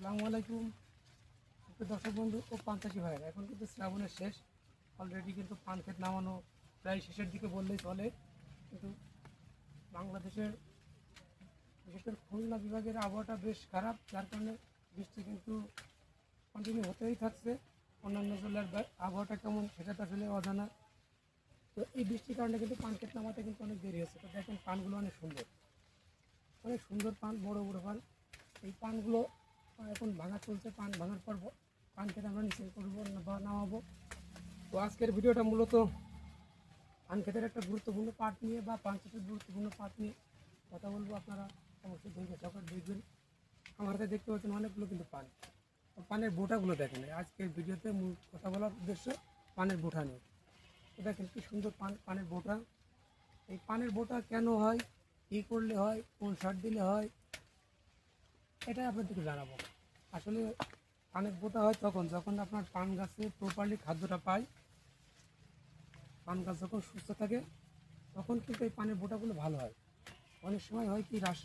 আসসালামু আলাইকুম। দর্শক বন্ধু, ও পানচাষি ভাইয়ের, এখন কিন্তু শ্রাবণের শেষ। অলরেডি কিন্তু পান ক্ষেত নামানো প্রায় শেষের দিকে বললেই চলে। কিন্তু বাংলাদেশের, বিশেষ করে খুলনা বিভাগের আবহাওয়াটা বেশ খারাপ, যার কারণে বৃষ্টি কিন্তু কন্টিনিউ হতেই থাকছে। অন্যান্য জেলার আবহাওয়াটা কেমন সেটা তো আসলে অজানা। তো এই বৃষ্টির কারণে কিন্তু পান ক্ষেত নামাতে কিন্তু অনেক দেরি হচ্ছে। তো দেখেন পানগুলো অনেক সুন্দর। অনেক সুন্দর পান, বড় বড় পান। এই পানগুলো এখন ভাঙা চলছে, পান ভাঙার পর পান খেতে আমরা নিচে করব বা নামাবো। তো আজকের ভিডিওটা মূলত পান খেতের একটা গুরুত্বপূর্ণ পার্ট নিয়ে বা পান চাষের গুরুত্বপূর্ণ পার্ট নিয়ে কথা বলব আপনারা। অবশ্যই ধৈর্য সকাল দেখবেন। আমার হাতে দেখতে পাচ্ছেন অনেকগুলো কিন্তু পান। পানের বোটাগুলো দেখেন, আজকের ভিডিওতে মূল কথা বলার উদ্দেশ্য পানের বোটা নিয়ে। তো দেখেন কি সুন্দর পান, পানের বোটা। এই পানের বোটা কেন হয়, কী করলে হয়, কোন সার দিলে হয় এটাই আপনাদেরকে জানাব। আসলে পানের বোটা হয় তখন, যখন আপনার পান গাছে প্রপারলি খাদ্যটা পায়, পান গাছ যখন সুস্থ থাকে, তখন কিন্তু এই পানের বোটাগুলো ভালো হয়। অনেক সময় হয় কি, রাস,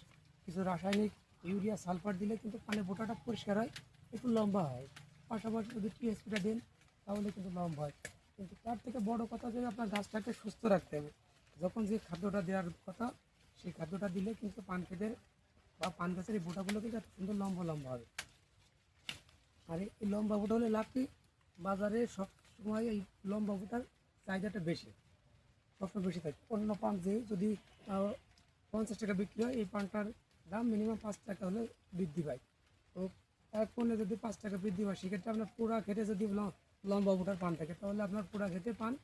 কিছু রাসায়নিক ইউরিয়া, সালফার দিলে কিন্তু পানের বোটাটা পরিষ্কার হয়, একটু লম্বা হয়। পাশাপাশি যদি টিএসপিটা দেন, তাহলে কিন্তু লম্বা হয়। কিন্তু তার থেকে বড় কথা যে আপনার গাছটাকে সুস্থ রাখতে হবে। যখন যে খাদ্যটা দেওয়ার কথা, সেই খাদ্যটা দিলে কিন্তু পান খেতের বা পান গাছের এই বোটাগুলো কিন্তু সুন্দর লম্বা লম্বা হবে। আর এই লম্বা ফুটা হলে লাভ কি বাজারে সব সময় এই লম্বা বোটার চাহিদাটা বেশি সবসময় বেশি থাকে। অন্য পান যে যদি পঞ্চাশ টাকা বিক্রি হয়, এই পানটার দাম মিনিমাম পাঁচ টাকা হলে বৃদ্ধি পায়। তো এক পণ্যে যদি পাঁচ টাকা বৃদ্ধি পায় সেক্ষেত্রে আপনার পুরা খেতে যদি লম্বা বোটার পান থাকে, তাহলে আপনার পুরা খেতে পান,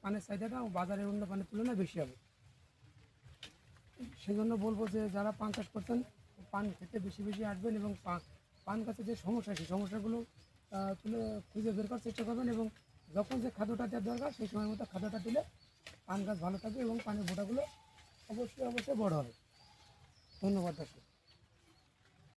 পানের চাহিদাটা বাজারের অন্য পানের তুলনায় বেশি হবে। সেজন্য বলব যে, যারা পান চাষ করছেন, পান খেতে বেশি বেশি আসবেন এবং পা- পান গাছের যে সমস্যা, সেই সমস্যাগুলো তুলে খুঁজে বের করার চেষ্টা করবেন এবং যখন যে খাদ্যটা দেওয়ার দরকার, সেই সময় মতো খাদ্যটা দিলে পান গাছ ভালো থাকবে এবং পানের বোটাগুলো অবশ্যই অবশ্যই বড় হবে। ধন্যবাদ দর্শক।